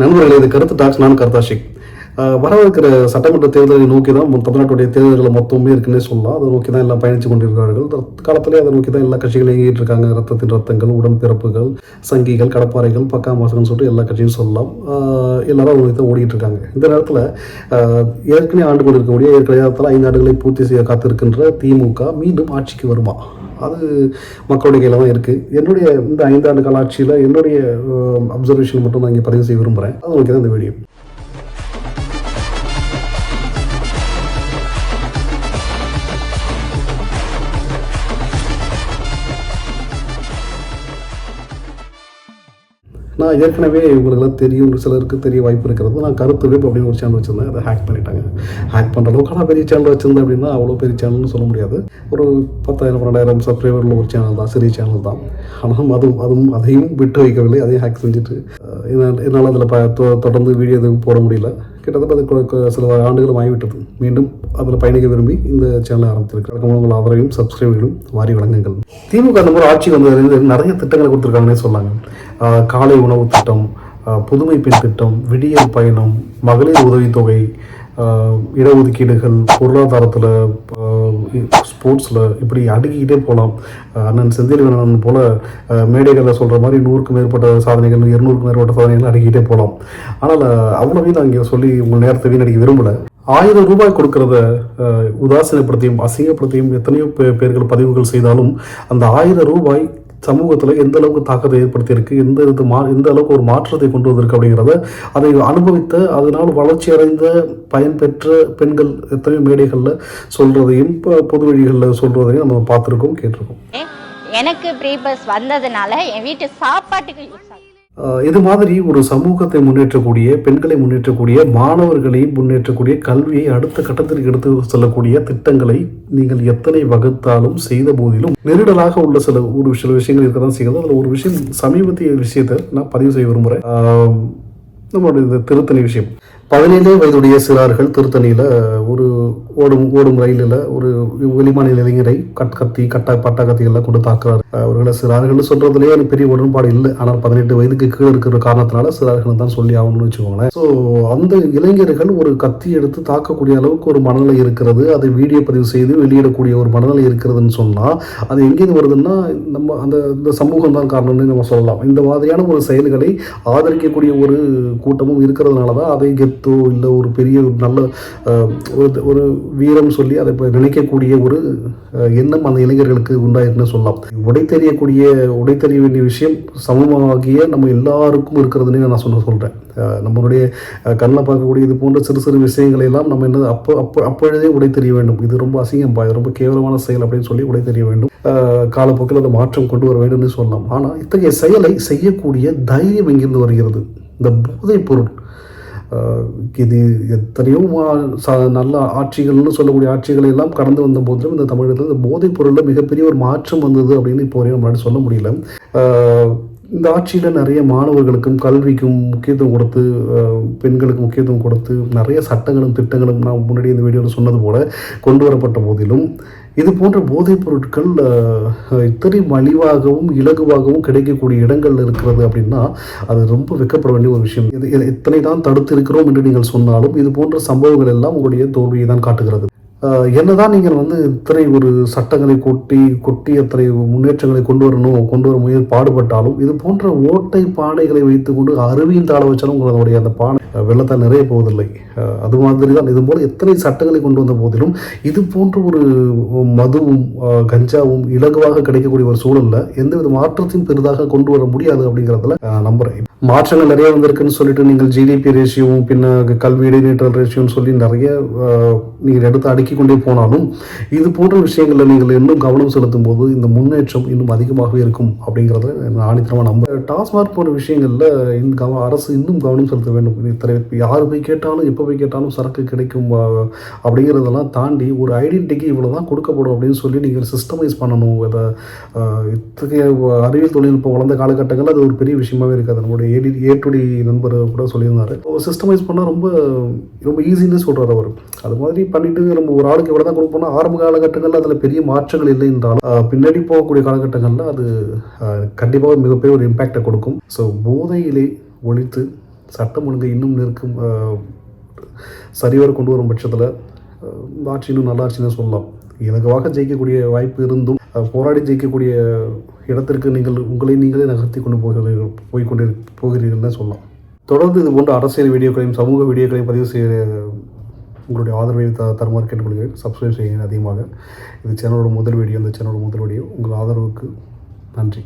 நண்பர்களே இது கருத்து டாக்ஸ் நான் கருத்தாஷிக் வரவிருக்கிற சட்டமன்ற தேர்தலை நோக்கி தான் தமிழ்நாட்டுடைய தேர்தல்கள் மொத்தமே இருக்குன்னே சொல்லலாம். அதை நோக்கி தான் எல்லாம் பயணித்து கொண்டிருக்கிறார்கள். காலத்திலே அதை நோக்கி தான் எல்லா கட்சிகளும் இயங்கிட்டு இருக்காங்க. ரத்தத்தின் ரத்தங்கள் உடன்பிறப்புகள் சங்கிகள் கடப்பாறைகள் பக்கா மாசங்கள்னு சொல்லிட்டு எல்லா கட்சியும் சொல்லலாம். எல்லாரும் அதை நோக்கி தான் ஓடிட்டு இருக்காங்க. இந்த நேரத்தில் ஏற்கனவே ஆண்டு கொண்டிருக்கக்கூடிய ஏற்கனவே ஐந்து ஆண்டுகளை பூர்த்தி செய்ய காத்திருக்கின்ற திமுக மீண்டும் ஆட்சிக்கு வருமா? அது மக்களுடைய கையில் தான் இருக்குது என்னுடைய இந்த ஐந்தாண்டு கால ஆட்சியில் என்னுடைய அப்சர்வேஷன் மட்டும் நான் இங்கே பதிவு செய்ய விரும்புகிறேன் அது உங்களுக்கு தான் இந்த வீடியோ நான் ஏற்கனவே இவங்களுக்குலாம் தெரியும் சிலருக்கு தெரிய வாய்ப்பு இருக்கிறது. நான் கருத்து வெப் அப்படின்னு ஒரு சேனல் வச்சுருந்தேன். அதை ஹேக் பண்ணிட்டாங்க. ஹேக் பண்ணுற அளவுக்கு நான் பெரிய சேனல் வச்சுருந்தேன் அப்படின்னா அவ்வளோ பெரிய சேனல்னு சொல்ல முடியாது. ஒரு பத்தாயிரம் பன்னெண்டாயிரம் சப்ஸ்கிரைபர் உள்ள ஒரு சேனல் தான் சிறிய சேனல் தான். ஆனால் அதுவும் அதுவும் அதையும் விட்டு வைக்கவில்லை. அதையும் ஹேக் செஞ்சுட்டு என்னால் என்னால் அதில் ப தொ- தொடர்ந்து வீடியோ எதுவும் போட முடியல. கிட்டத்தட்ட அது சில ஆண்டுகள் ஆகிவிட்டது. மீண்டும் அதில் பயணிக்க விரும்பி இந்த சேனலை ஆரம்பித்திருக்கு உங்கள் ஆதரவையும் சப்ஸ்கிரைபர்களும் வாரி வழங்குங்கள் திமுக அந்த முறை ஆட்சி வந்ததுலேருந்து நிறைய திட்டங்களை கொடுத்துருக்காங்கன்னே சொன்னாங்க காலை உணவு திட்டம் புதுமை பெண் திட்டம் விடியல் பயணம் மகளிர் உதவித்தொகை இடஒதுக்கீடுகள் பொருளாதாரத்தில் ஸ்போர்ட்ஸில் இப்படி அடுக்கிக்கிட்டே போகலாம் ஆஹ் அண்ணன் செந்தில்வேலன் போல் மேடைகளில் சொல்கிற மாதிரி நூறுக்கும் மேற்பட்ட சாதனைகள் இருநூறுக்கும் மேற்பட்ட சாதனைகள் அடுக்கிக்கிட்டே போகலாம் ஆனால் அவ்வளோவே நான் இங்கே சொல்லி உங்கள் நேரத்தை வீணடிக்க விரும்பலை. ஆயிரம் ரூபாய் கொடுக்கறத உதாசீனப்படுத்தியும் அசிங்கப்படுத்தியும் எத்தனையோ பே- பேர்கள் பதிவுகள் செய்தாலும் அந்த ஆயிரம் ரூபாய் சமூகத்தில் எந்த அளவுக்கு தாக்கத்தை ஏற்படுத்தியிருக்கு எந்த இது மா எந்த அளவுக்கு ஒரு மாற்றத்தை கொண்டு வந்திருக்கு அப்படிங்கிறத அதை அனுபவித்த அதனால் வளர்ச்சி அடைந்த பயன்பெற்ற பெண்கள் எத்தனையோ மேடைகளில் சொல்கிறதையும் இப்போ பொது வழிகளில் சொல்கிறதையும் நம்ம பார்த்துருக்கோம் கேட்டிருக்கோம். எனக்கு ப்ரீபஸ் வந்ததுனால என் வீட்டு சாப்பாட்டுக்கு யூஸ் இது மாதிரி ஒரு சமூகத்தை முன்னேற்றக்கூடிய பெண்களை முன்னேற்றக்கூடிய மாணவர்களை முன்னேற்றக்கூடிய கல்வியை அடுத்த கட்டத்திற்கு எடுத்து செல்லக்கூடிய திட்டங்களை நீங்கள் எத்தனை வகுத்தாலும் செய்த போதிலும் நெருடலாக உள்ள சில ஒரு சில விஷயங்கள் இருக்க தான் செய்கிறது. அதில் ஒரு விஷயம் சமீபத்திய விஷயத்தை நான் பதிவு செய்ய விரும்புகிறேன். நம்மளுடைய இந்த திருத்தணி விஷயம். பதினேழு வயதுடைய சிறார்கள் திருத்தணியில் ஒரு ஓடும் ஓடும் ரயிலில் ஒரு வெளிமாநில இளைஞரை கட் கத்தி கட்டா பட்டா கத்திகள்லாம் கொண்டு தாக்குறாரு. அவர்களை சிறார்கள்னு சொல்றதுலேயே எனக்கு பெரிய உடன்பாடு இல்லை. ஆனால் பதினெட்டு வயதுக்கு கீழே இருக்கிற காரணத்தினால சிறார்கள் தான் சொல்லி ஆகணும்னு வச்சுக்கோங்களேன். ஸோ அந்த இளைஞர்கள் ஒரு கத்தி எடுத்து தாக்கக்கூடிய அளவுக்கு ஒரு மனநிலை இருக்கிறது. அதை வீடியோ பதிவு செய்து வெளியிடக்கூடிய ஒரு மனநிலை இருக்கிறதுன்னு சொன்னால் அது எங்கேருந்து வருதுன்னா நம்ம அந்த இந்த சமூகம் தான் காரணம்னு நம்ம சொல்லலாம். இந்த மாதிரியான ஒரு செயல்களை ஆதரிக்கக்கூடிய ஒரு கூட்டமும் இருக்கிறதுனால தான் அதை கெத்தோ இல்லை ஒரு பெரிய ஒரு நல்ல ஒரு ஒரு வீரம் சொல்லி அதை இப்போ நினைக்கக்கூடிய ஒரு எண்ணம் அந்த இளைஞர்களுக்கு உண்டாயிருக்குன்னு சொல்லலாம். உடை தெரியக்கூடிய உடை தெரிய வேண்டிய விஷயம் சமூகமாகிய நம்ம எல்லாருக்கும் இருக்கிறதுன்னு நான் சொல்ல சொல்கிறேன் நம்மளுடைய கண்ணில் பார்க்கக்கூடிய இது போன்ற சிறு சிறு விஷயங்களை எல்லாம் நம்ம என்ன அப்போ அப்போ அப்பொழுதே உடை தெரிய வேண்டும். இது ரொம்ப அசிங்கம் பா, இது ரொம்ப கேவலமான செயல் அப்படின்னு சொல்லி உடை தெரிய வேண்டும் காலப்போக்கில் அதை மாற்றம் கொண்டு வர வேண்டும்னு சொல்லலாம். ஆனால் இத்தகைய செயலை செய்யக்கூடிய தைரியம் எங்கிருந்து வருகிறது? இந்த போதைப் பொருள். இது எத்தனையோ நல்ல ஆட்சிகள்னு சொல்லக்கூடிய ஆட்சிகளை எல்லாம் கடந்து வந்த போதிலும் இந்த தமிழகத்தில் இந்த போதைப் பொருளில் மிகப்பெரிய ஒரு மாற்றம் வந்தது அப்படின்னு இப்போ வரையும் நம்மளால சொல்ல முடியல. இந்த ஆட்சியில் நிறைய மாணவர்களுக்கும் கல்விக்கும் முக்கியத்துவம் கொடுத்து பெண்களுக்கு முக்கியத்துவம் கொடுத்து நிறைய சட்டங்களும் திட்டங்களும் நான் முன்னாடி இந்த வீடியோவில் சொன்னது போல் கொண்டு வரப்பட்ட போதிலும் இது போன்ற போதைப் பொருட்கள் இத்தனை மலிவாகவும் இலகுவாகவும் கிடைக்கக்கூடிய இடங்கள் இருக்கிறது அப்படின்னா அது ரொம்ப வெக்கப்பட வேண்டிய ஒரு விஷயம். இது இத்தனை எத்தனை தான் தடுத்து இருக்கிறோம் என்று நீங்கள் சொன்னாலும் இது போன்ற சம்பவங்கள் எல்லாம் உங்களுடைய தோல்வியை தான் காட்டுகிறது. என்னதான் நீங்கள் வந்து இத்தனை ஒரு சட்டங்களை கொட்டி கொட்டி அத்தனை முன்னேற்றங்களை கொண்டு வரணும் கொண்டு வர முயற்சி பாடுபட்டாலும் இது போன்ற ஓட்டை பானைகளை வைத்துக்கொண்டு அருவியின் தாழ வச்சாலும் உங்களுடைய அந்த பானை வெள்ளத்தால் நிறைய போவதில்லை. அது மாதிரி தான் இது போல எத்தனை சட்டங்களை கொண்டு வந்த போதிலும் இது போன்ற ஒரு மதுவும் கஞ்சாவும் இலகுவாக கிடைக்கக்கூடிய ஒரு சூழலில் எந்தவித மாற்றத்தையும் பெரிதாக கொண்டு வர முடியாது அப்படிங்கிறதுல நம்புறேன். மாற்றங்கள் நிறைய வந்திருக்குன்னு சொல்லிட்டு நீங்கள் ஜிடிபி ரேஷியோவும் பின்ன கல்வி இடைநீற்றல் ரேஷியோன்னு சொல்லி நிறைய நீங்கள் எடுத்து அடுக்கி கொண்டே போனாலும் இது போன்ற விஷயங்களில் நீங்கள் இன்னும் கவனம் செலுத்தும் போது இந்த முன்னேற்றம் இன்னும் அதிகமாகவே இருக்கும் அப்படிங்கிறத நான் ஆணித்தரமாக நம்ப. டாஸ்மாக் போன்ற விஷயங்களில் இந்த கவ அரசு இன்னும் கவனம் செலுத்த வேண்டும். இத்தனை யார் போய் கேட்டாலும் எப்போ போய் கேட்டாலும் சரக்கு கிடைக்கும் அப்படிங்கிறதெல்லாம் தாண்டி ஒரு ஐடென்டிட்டிக்கு இவ்வளோ தான் கொடுக்கப்படும் அப்படின்னு சொல்லி நீங்கள் சிஸ்டமைஸ் பண்ணணும். இதை இத்தகைய அறிவியல் தொழில்நுட்பம் வளர்ந்த காலகட்டங்களில் அது ஒரு பெரிய விஷயமாவே இருக்காது. நம்மளுடைய ஏடி ஏட்டுடி நண்பர் கூட சொல்லியிருந்தார். சிஸ்டமைஸ் பண்ணால் ரொம்ப ரொம்ப ஈஸின்னு சொல்கிறார் அவர். அது மாதிரி பண்ணிட்டு நம்ம ஒரு ஆளுக்கு இவ்வளோ தான் கொடுப்போம்னா ஆரம்ப காலகட்டங்களில் அதில் பெரிய மாற்றங்கள் இல்லை என்றாலும் பின்னாடி போகக்கூடிய காலகட்டங்களில் அது கண்டிப்பாக மிகப்பெரிய ஒரு இம்பேக்டை கொடுக்கும். ஸோ போதையிலே ஒழித்து சட்டம் ஒழுங்கை இன்னும் நிற்கும் சரிவர கொண்டு வரும் பட்சத்தில் ஆட்சி இன்னும் நல்லா சொல்லலாம். இலகுவாக ஜெயிக்கக்கூடிய வாய்ப்பு இருந்தும் போராடி ஜெயிக்கக்கூடிய இடத்திற்கு நீங்கள் உங்களை நீங்களே நகர்த்தி கொண்டு போகிறீர்கள் போய் கொண்டு போகிறீர்கள்னு சொல்லலாம். தொடர்ந்து இது போன்ற அரசியல் வீடியோக்களையும் சமூக வீடியோக்களையும் பதிவு செய்ய உங்களுடைய ஆதரவை த தருமாறு கேட்டுக்கொள்கிறேன். சப்ஸ்கிரைப் செய்யுங்க அதிகமாக. இது சேனலோட முதல் வீடியோ இந்த சேனலோட முதல் வீடியோ உங்கள் ஆதரவுக்கு நன்றி.